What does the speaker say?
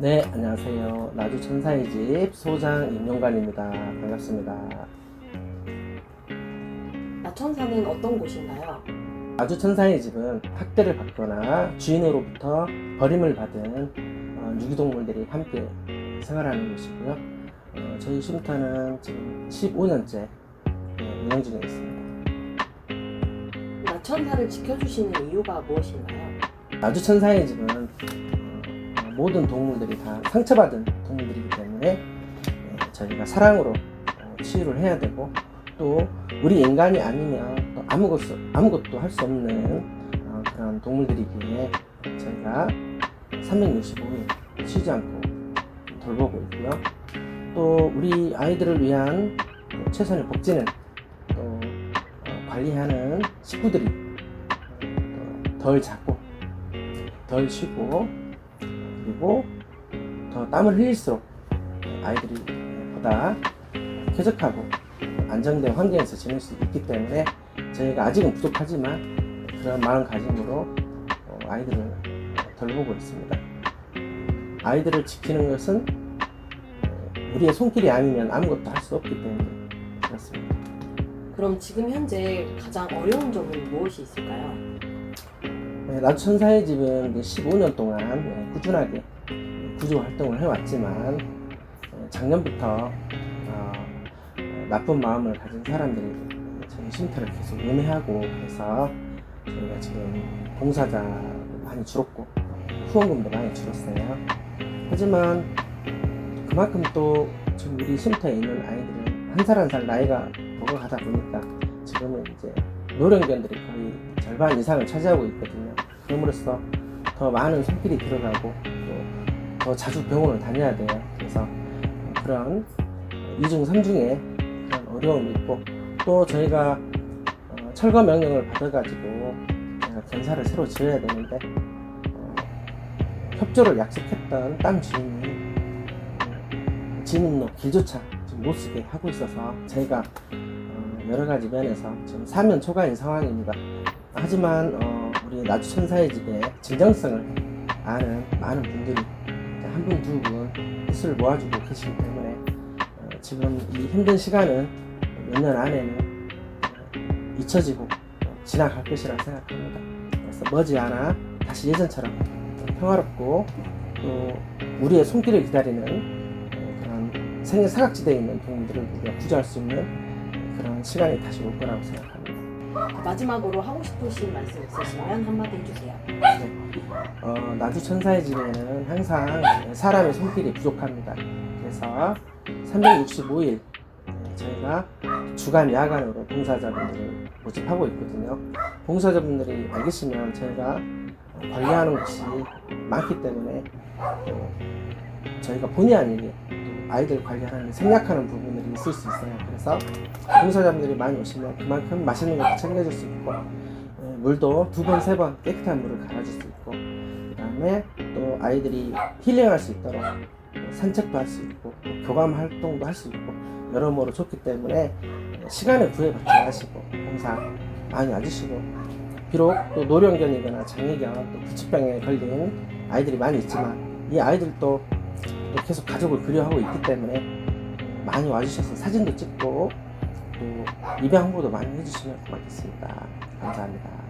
네, 안녕하세요. 나주 천사의 집 소장 임용관입니다. 반갑습니다. 나천사는 어떤 곳인가요? 나주 천사의 집은 학대를 받거나 주인으로부터 버림을 받은 어, 유기동물들이 함께 생활하는 곳이고요. 어, 저희 쉼터는 지금 15년째 운영 중에 있습니다. 나천사를 지켜주시는 이유가 무엇인가요? 나주 천사의 집은 어, 모든 동물들이 다 상처받은 동물들이기 때문에 어, 저희가 사랑으로 어, 치유를 해야 되고 또 우리 인간이 아니면 또 아무것도 아무것도 할 수 없는 어, 그런 동물들이기에 저희가 365일 쉬지 않고 돌보고 있고요. 또 우리 아이들을 위한 또 최선의 복지는 또 어, 관리하는 식구들이 어, 또덜 자고 덜 쉬고 그리고 더 땀을 흘릴수록 아이들이 보다 쾌적하고 안정된 환경에서 지낼 수 있기 때문에 저희가 아직은 부족하지만 그런 마음가짐으로 어, 아이들을 돌보고 있습니다. 아이들을 지키는 것은 어, 우리의 손길이 아니면 아무것도 할 수 없기 때문에 그렇습니다. 그럼 지금 현재 가장 어려운 점은 무엇이 있을까요? 네, 나천사의 집은 이제 15년 동안 네, 꾸준하게 구조 활동을 해왔지만 어, 작년부터 어, 어, 나쁜 마음을 가진 사람들이 저희 쉼터를 계속 음해하고 해서 저희가 지금 봉사자 많이 줄었고 후원금도 많이 줄었어요. 하지만 그만큼 또 지금 우리 쉼터에 있는 아이들은 한 살 한 살 나이가 먹어가다 보니까 지금은 이제 노령견들이 거의 절반 이상을 차지하고 있거든요. 그럼으로써 더 많은 손길이 들어가고 또 더 자주 병원을 다녀야 돼요. 그래서 그런 이중 삼중의 그런 어려움이 있고 또 저희가 어, 철거 명령을 받아가지고 견사를 새로 지어야 되는데 어, 협조를 약속했던 땅 주인이 어, 진입로 길조차 못 쓰게 하고 있어서 저희가 어, 여러 가지 면에서 지금 사면 초과인 상황입니다. 하지만 어, 우리 나주 천사의 집의 진정성을 아는 많은 분들이 한 분 두분 뜻을 모아주고 계시기 때문에 어, 지금 이 힘든 시간은 몇 년 안에는 어, 잊혀지고 어, 지나갈 것이라 생각합니다. 그래서 머지않아 다시 예전처럼 평화롭고 또 우리의 손길을 기다리는 어, 그런 생애 사각지대에 있는 동물들을 우리가 구조할 수 있는 그런 시간이 다시 올 거라고 생각합니다. 마지막으로 하고 싶으신 말씀 있으시면 한마디 해주세요. 어, 나주 천사의 집에는 항상 사람의 손길이 부족합니다. 그래서 365일 저희가 주간 야간으로 봉사자분들을 모집하고 있거든요. 봉사자분들이 안 계시면 저희가 관리하는 곳이 많기 때문에 어, 저희가 본의 아니게 또 아이들 관리하는 데 생략하는 부분들이 있을 수 있어요. 그래서 봉사자분들이 많이 오시면 그만큼 맛있는 것도 챙겨줄 수 있고 예, 물도 두 번, 세 번 깨끗한 물을 갈아줄 수 있고 그 다음에 또 아이들이 힐링할 수 있도록 또 산책도 할 수 있고 또 교감 활동도 할 수 있고 여러모로 좋기 때문에 시간을 구애받지 마시고 봉사 많이 와주시고 비록 또 노령견이거나 장애견 또 구치병에 걸린 아이들이 많이 있지만 이 아이들도 또 계속 가족을 그리워하고 있기 때문에 많이 와주셔서 사진도 찍고 또 입양 홍보도 많이 해주시면 고맙겠습니다. 감사합니다.